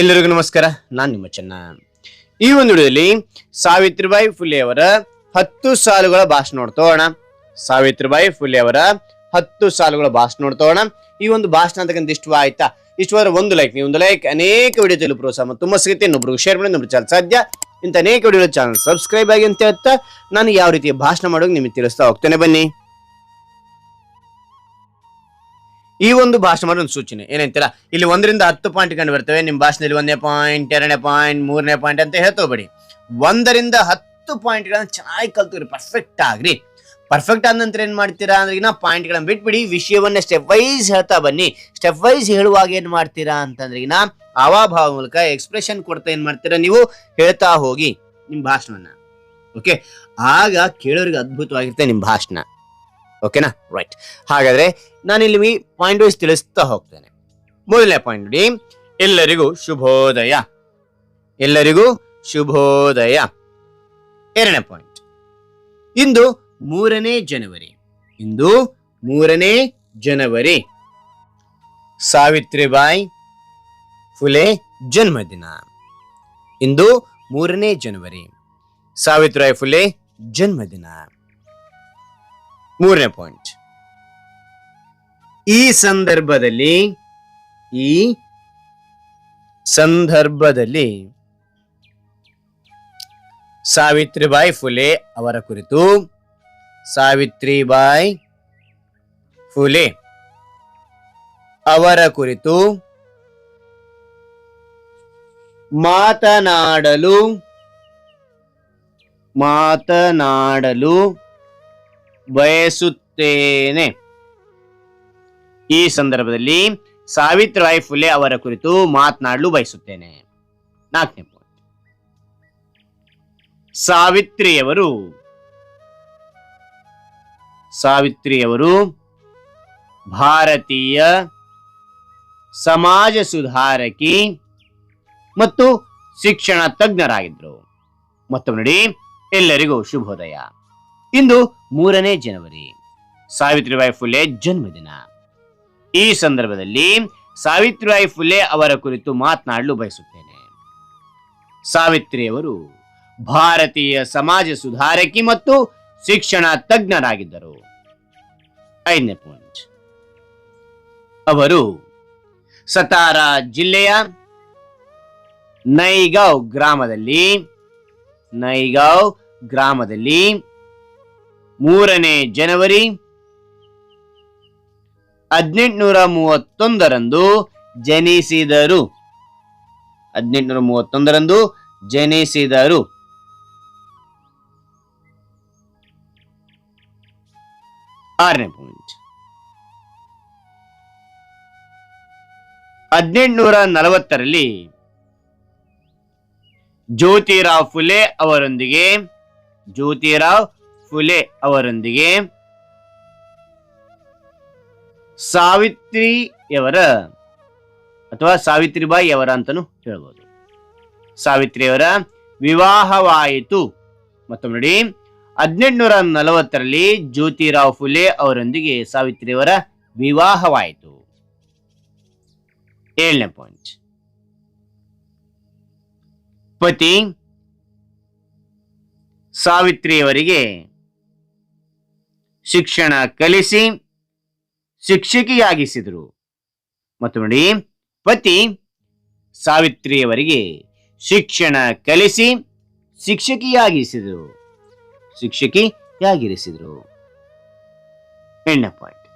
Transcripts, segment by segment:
ಎಲ್ಲರಿಗೂ ನಮಸ್ಕಾರ. ನಾನು ನಿಮ್ಮ ಚೆನ್ನ. ಈ ಒಂದು ವಿಡಿಯೋದಲ್ಲಿ ಸಾವಿತ್ರಿಬಾಯಿ ಫುಲೆ ಅವರ ಹತ್ತು ಸಾಲುಗಳ ಭಾಷಣ ನೋಡ್ತೋಣ ಸಾವಿತ್ರಿಬಾಯಿ ಫುಲೆ ಅವರ ಹತ್ತು ಸಾಲುಗಳ ಭಾಷಣ ನೋಡ್ತೋಣ ಈ ಒಂದು ಭಾಷಣ ಅಂತಕ್ಕಂಥ ಇಷ್ಟವಾಯ್ತಾ ಇಷ್ಟವಾದ್ರೆ ಒಂದು ಲೈಕ್ ನೀವು ಒಂದು ಲೈಕ್ ಅನೇಕ ವಿಡಿಯೋ ತಿಳಿ ಪ್ರೋತ್ಸಾಹ ತುಂಬ ಸಿಗುತ್ತೆ ಇನ್ನೊಬ್ರಿಗೆ ಶೇರ್ ಮಾಡಿ ನಮ್ಮ ಚಾನಲ್ ಸಾಧ್ಯ. ಇಂಥ ಅನೇಕ ವಿಡಿಯೋ ಚಾನಲ್ ಸಬ್ಸ್ಕ್ರೈಬ್ ಆಗಿ ಅಂತ ಹೇಳ್ತಾ, ನಾನು ಯಾವ ರೀತಿಯ ಭಾಷಣ ಮಾಡೋಕೆ ನಿಮಗೆ ತಿಳಿಸ್ತಾ ಹೋಗ್ತೇನೆ. ಬನ್ನಿ. ಈ ಒಂದು ಭಾಷಣ ಒಂದು ಸೂಚನೆ. ಏನಂತೀರಾ? ಇಲ್ಲಿ ಒಂದರಿಂದ ಹತ್ತು ಪಾಯಿಂಟ್ ಕಂಡು ಬರ್ತವೆ. ನಿಮ್ಮ ಭಾಷಣದಲ್ಲಿ ಒಂದೇ ಪಾಯಿಂಟ್ ಎರಡನೇ ಪಾಯಿಂಟ್ ಮೂರನೇ ಪಾಯಿಂಟ್ ಅಂತ ಹೇಳ್ತೋಬೇಡಿ ಒಂದರಿಂದ ಹತ್ತು ಪಾಯಿಂಟ್ಗಳನ್ನು ಚೆನ್ನಾಗಿ ಕಲ್ತ್ರಿ ಪರ್ಫೆಕ್ಟ್ ಆಗ್ರಿ. ಪರ್ಫೆಕ್ಟ್ ಆದ ನಂತರ ಏನು ಮಾಡ್ತೀರಾ ಅಂದ್ರೆ ಈಗ ಪಾಯಿಂಟ್ಗಳನ್ನ ಬಿಟ್ಬಿಡಿ. ವಿಷಯವನ್ನ ಸ್ಟೆಪ್ ವೈಸ್ ಹೇಳ್ತಾ ಬನ್ನಿ. ಸ್ಟೆಪ್ ವೈಸ್ ಹೇಳುವಾಗ ಏನ್ ಮಾಡ್ತೀರಾ ಅಂತಂದ್ರೆ ಈಗ ಅವಾಭಾವ ಮೂಲಕ ಎಕ್ಸ್ಪ್ರೆಷನ್ ಕೊಡ್ತಾ ಏನ್ ಮಾಡ್ತೀರಾ ನೀವು? ಹೇಳ್ತಾ ಹೋಗಿ ನಿಮ್ ಭಾಷಣವನ್ನ. ಓಕೆ ಆಗ ಕೇಳೋರಿಗೆ ಅದ್ಭುತವಾಗಿರುತ್ತೆ ನಿಮ್ ಭಾಷಣ. ಓಕೆನಾ ರೈಟ್ ಹಾಗಾದ್ರೆ ನಾನು ಇಲ್ಲಿ ಪಾಯಿಂಟ್ ವೈಸ್ ತಿಳಿಸ್ತಾ ಹೋಗ್ತೇನೆ. ಮೊದಲನೇ ಪಾಯಿಂಟ್ ನೋಡಿ. ಎಲ್ಲರಿಗೂ ಶುಭೋದಯ. ಎಲ್ಲರಿಗೂ ಶುಭೋದಯ. ಎರಡನೇ ಪಾಯಿಂಟ್ ಇಂದು ಮೂರನೇ ಜನವರಿ. ಇಂದು ಮೂರನೇ ಜನವರಿ. ಸಾವಿತ್ರಿಬಾಯಿ ಫುಲೆ ಜನ್ಮದಿನ. ಇಂದು ಮೂರನೇ ಜನವರಿ. ಸಾವಿತ್ರಿಬಾಯಿ ಫುಲೆ ಜನ್ಮದಿನ. ಮೂರನೇ ಪಾಯಿಂಟ್ ಈ ಸಂದರ್ಭದಲ್ಲಿ ಈ ಸಂದರ್ಭದಲ್ಲಿ ಸಾವಿತ್ರಿಬಾಯಿ ಫುಲೆ ಅವರ ಕುರಿತು, ಸಾವಿತ್ರಿಬಾಯಿ ಫುಲೆ ಅವರ ಕುರಿತು ಮಾತನಾಡಲು ಮಾತನಾಡಲು ಬಯಸುತ್ತೇನೆ. ಈ ಸಂದರ್ಭದಲ್ಲಿ ಸಾವಿತ್ರಿಬಾಯಿ ಫುಲೆ ಅವರ ಕುರಿತು ಮಾತನಾಡಲು ಬಯಸುತ್ತೇನೆ. ನಾಲ್ಕನೇ ಪಾಯಿಂಟ್ ಸಾವಿತ್ರಿಯವರು ಸಾವಿತ್ರಿಯವರು ಭಾರತೀಯ ಸಮಾಜ ಸುಧಾರಕಿ ಮತ್ತು ಶಿಕ್ಷಣ ತಜ್ಞರಾಗಿದ್ದರು. ಮತ್ತೊಮ್ಮೆ ನೋಡಿ, ಎಲ್ಲರಿಗೂ ಶುಭೋದಯ. ಇಂದು ಮೂರನೇ ಜನವರಿ. ಸಾವಿತ್ರಿಬಾಯಿ ಫುಲೆ ಜನ್ಮದಿನ. ಈ ಸಂದರ್ಭದಲ್ಲಿ ಸಾವಿತ್ರಿಬಾಯಿ ಫುಲೆ ಅವರ ಕುರಿತು ಮಾತನಾಡಲು ಬಯಸುತ್ತೇನೆ. ಸಾವಿತ್ರಿಯವರು ಭಾರತೀಯ ಸಮಾಜ ಸುಧಾರಕಿ ಮತ್ತು ಶಿಕ್ಷಣ ತಜ್ಞರಾಗಿದ್ದರು. ಐದನೇ ಪಾಯಿಂಟ್ ಅವರು ಸತಾರ ಜಿಲ್ಲೆಯ ನೈಗಾವ್ ಗ್ರಾಮದಲ್ಲಿ ನೈಗಾವ್ ಗ್ರಾಮದಲ್ಲಿ ಮೂರನೇ ಜನವರಿ ಹದಿನೆಂಟುನೂರ ಮೂವತ್ತೊಂದರಂದು ಜನಿಸಿದರು. ಹದಿನೆಂಟುನೂರ ಮೂವತ್ತೊಂದರಂದು ಜನಿಸಿದರು. ಆರನೇ ಪಾಯಿಂಟ್ ಹದಿನೆಂಟುನೂರ ನಲವತ್ತರಲ್ಲಿ ಜ್ಯೋತಿರಾವ್ ಫುಲೆ ಅವರೊಂದಿಗೆ, ಜ್ಯೋತಿರಾವ್ ಫುಲೆ ಅವರೊಂದಿಗೆ ಸಾವಿತ್ರಿಯವರ ಅಥವಾ ಸಾವಿತ್ರಿಬಾಯಿ ಅವರ ಅಂತಲೂ ಹೇಳ್ಬೋದು. ಸಾವಿತ್ರಿಯವರ ವಿವಾಹವಾಯಿತು. ಮತ್ತೊಮ್ಮೆ ನೋಡಿ, ಹದಿನೆಂಟುನೂರ ನಲವತ್ತರಲ್ಲಿ ಜ್ಯೋತಿರಾವ್ ಫುಲೆ ಅವರೊಂದಿಗೆ ಸಾವಿತ್ರಿಯವರ ವಿವಾಹವಾಯಿತು. ಏಳನೇ ಪಾಯಿಂಟ್ ಪತಿ ಸಾವಿತ್ರಿಯವರಿಗೆ ಶಿಕ್ಷಣ ಕಲಿಸಿ ಶಿಕ್ಷಕಿಯಾಗಿಸಿದರು. ಮತ್ತು ನೋಡಿ, ಪತಿ ಸಾವಿತ್ರಿಯವರಿಗೆ ಶಿಕ್ಷಣ ಕಲಿಸಿ ಶಿಕ್ಷಕಿಯಾಗಿಸಿದರು. ಶಿಕ್ಷಕಿಯಾಗಿರಿಸಿದರು. ಎಂಟನೇ ಪಾಯಿಂಟ್.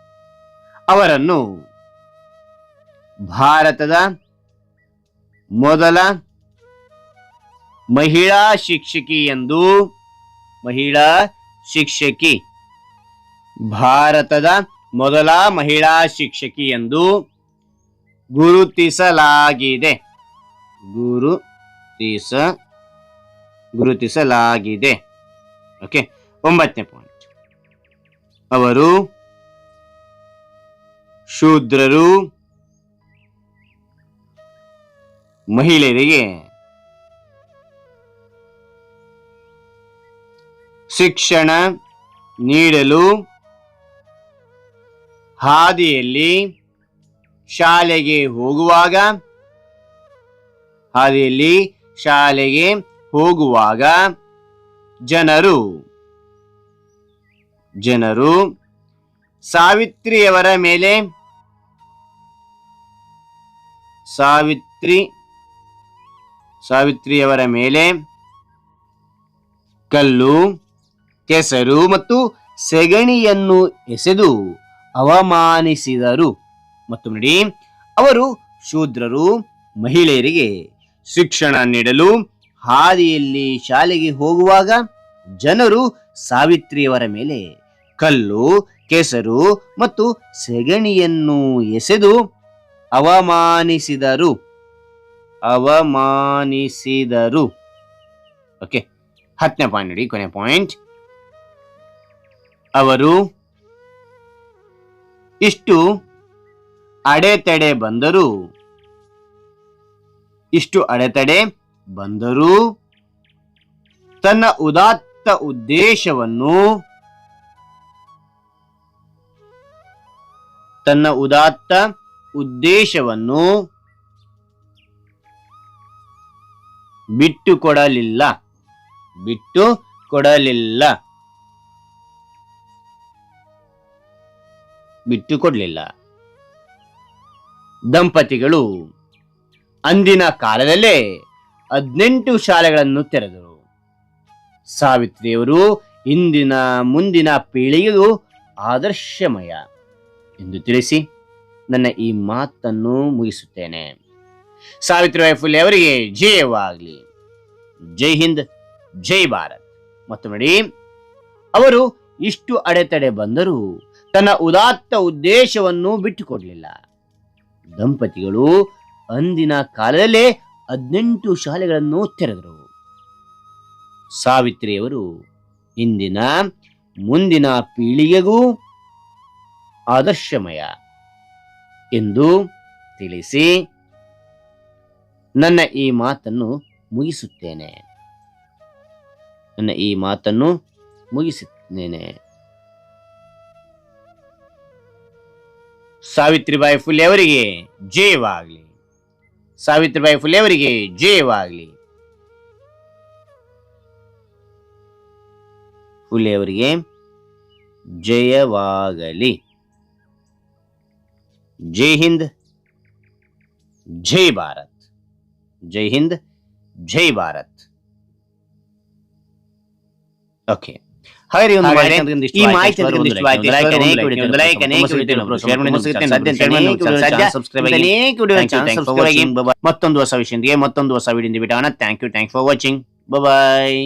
ಅವರನ್ನು ಭಾರತದ ಮೊದಲ ಮಹಿಳಾ ಶಿಕ್ಷಕಿ ಎಂದು ಮಹಿಳಾ ಶಿಕ್ಷಕಿ ಭಾರತದ ಮೊದಲ ಮಹಿಳಾ ಶಿಕ್ಷಕಿ ಎಂದು ಗುರುತಿಸಲಾಗಿದೆ. ಗುರುತಿಸ, ಗುರುತಿಸಲಾಗಿದೆ. ಓಕೆ ಒಂಬತ್ತನೇ ಪಾಯಿಂಟ್ ಅವರು ಶೂದ್ರರು, ಮಹಿಳೆಯರಿಗೆ ಶಿಕ್ಷಣ ನೀಡಲು ಹಾದಿಯಲ್ಲಿ ಶಾಲೆಗೆ ಹೋಗುವಾಗ, ಹಾದಿಯಲ್ಲಿ ಶಾಲೆಗೆ ಹೋಗುವಾಗ ಜನರು ಜನರು ಸಾವಿತ್ರಿಯವರ ಮೇಲೆ, ಸಾವಿತ್ರಿ, ಸಾವಿತ್ರಿಯವರ ಮೇಲೆ ಕಲ್ಲು, ಕೆಸರು ಮತ್ತು ಸೆಗಣಿಯನ್ನು ಎಸೆದು ಅವಮಾನಿಸಿದರು. ಮತ್ತು ನೋಡಿ, ಅವರು ಶೂದ್ರರು, ಮಹಿಳೆಯರಿಗೆ ಶಿಕ್ಷಣ ನೀಡಲು ಹಾದಿಯಲ್ಲಿ ಶಾಲೆಗೆ ಹೋಗುವಾಗ ಜನರು ಸಾವಿತ್ರಿಯವರ ಮೇಲೆ ಕಲ್ಲು, ಕೆಸರು ಮತ್ತು ಸೆಗಣಿಯನ್ನು ಎಸೆದು ಅವಮಾನಿಸಿದರು. ಅವಮಾನಿಸಿದರು. ಓಕೆ ಹತ್ತನೇ ಪಾಯಿಂಟ್ ನೋಡಿ ಕೊನೆ ಪಾಯಿಂಟ್ ಅವರು ಇಷ್ಟು ಅಡೆತಡೆ ಬಂದರು, ಇಷ್ಟು ಅಡೆತಡೆ ಬಂದರೂ ತನ್ನ ಉದಾತ್ತ ಉದ್ದೇಶವನ್ನು, ತನ್ನ ಉದಾತ್ತ ಉದ್ದೇಶವನ್ನು ಬಿಟ್ಟು ಕೊಡಲಿಲ್ಲ ಬಿಟ್ಟು ಕೊಡಲಿಲ್ಲ ಬಿಟ್ಟು ಕೊಡಲಿಲ್ಲ ದಂಪತಿಗಳು ಅಂದಿನ ಕಾಲದಲ್ಲೇ ಹದಿನೆಂಟು ಶಾಲೆಗಳನ್ನು ತೆರೆದರು. ಸಾವಿತ್ರಿಯವರು ಇಂದಿನ ಮುಂದಿನ ಪೀಳಿಗೆಗೂ ಆದರ್ಶಮಯ. ಎಂದು ತಿಳಿಸಿ ನನ್ನ ಈ ಮಾತನ್ನು ಮುಗಿಸುತ್ತೇನೆ. ಸಾವಿತ್ರಿಬಾಯಿ ಫುಲೆ ಅವರಿಗೆ ಜಯವಾಗಲಿ. ಜೈ ಹಿಂದ್, ಜೈ ಭಾರತ್. ಮತ್ತು ನೋಡಿ, ಅವರು ಇಷ್ಟು ಅಡೆತಡೆ ಬಂದರೂ ತನ್ನ ಉದಾತ್ತ ಉದ್ದೇಶವನ್ನು ಬಿಟ್ಟುಕೊಡಲಿಲ್ಲ. ದಂಪತಿಗಳು ಅಂದಿನ ಕಾಲದಲ್ಲೇ ಹದಿನೆಂಟು ಶಾಲೆಗಳನ್ನು ತೆರೆದರು. ಸಾವಿತ್ರಿಯವರು ಇಂದಿನ ಮುಂದಿನ ಪೀಳಿಗೆಗೂ ಆದರ್ಶಮಯ ಎಂದು ತಿಳಿಸಿ ನನ್ನ ಈ ಮಾತನ್ನು ಮುಗಿಸುತ್ತೇನೆ. ನನ್ನ ಈ ಮಾತನ್ನು ಮುಗಿಸುತ್ತೇನೆ. ಸಾವಿತ್ರಿಬಾಯಿ ಫುಲೆ ಅವರಿಗೆ ಜಯವಾಗಲಿ ಸಾವಿತ್ರಿಬಾಯಿ ಫುಲೆ ಅವರಿಗೆ ಜಯವಾಗಲಿ ಫುಲೆ ಅವರಿಗೆ ಜಯವಾಗಲಿ ಜೈ ಹಿಂದ್, ಜೈ ಭಾರತ್. ಜೈ ಹಿಂದ್, ಜೈ ಭಾರತ್. ಓಕೆ ಹಾಗಾದ್ರೆ ಈ ಒಂದು ಹಾಗಾದ್ರೆ ಮಾಹಿತಿ ನಿಮ್ಗೆ ಈ ಇಷ್ಟವಾಯ್ತು, ಮಾಹಿತಿ ಒಂದು ನಿಮ್ಗೆ like, ಇಷ್ಟವಾಯ್ತು, ಒಂದು like, ಒಂದು ಅನೇಕ like, ವಿಡಿಯೋ ಒಂದು like, ಅನೇಕ ತುಂಬ ವಿಡಿಯೋ ಸಿಗುತ್ತೆ, share ಮಾಡಿ ತುಂಬ ಸಿಗುತ್ತೆ, ಸಾಧ್ಯ, ಸಾಧ್ಯ, ಅನೇಕ ಅನೇಕ ವಿಡಿಯೋ ಸಾಧ್ಯ, ಚಾನಲ್ subscribe subscribe ಆಗಿ. ಅನೇಕ video Thank you, channel thanks for subscribe ಆಗಿ. watching. Bye-bye. ಮತ್ತೊಂದು ಹೊಸ ವಿಷಯದೊಂದಿಗೆ ಮತ್ತೊಂದು ಹೊಸ ವಿಡಿಯೋದಿಂದ ಬಿಡೋಣ thank you thank for watching bye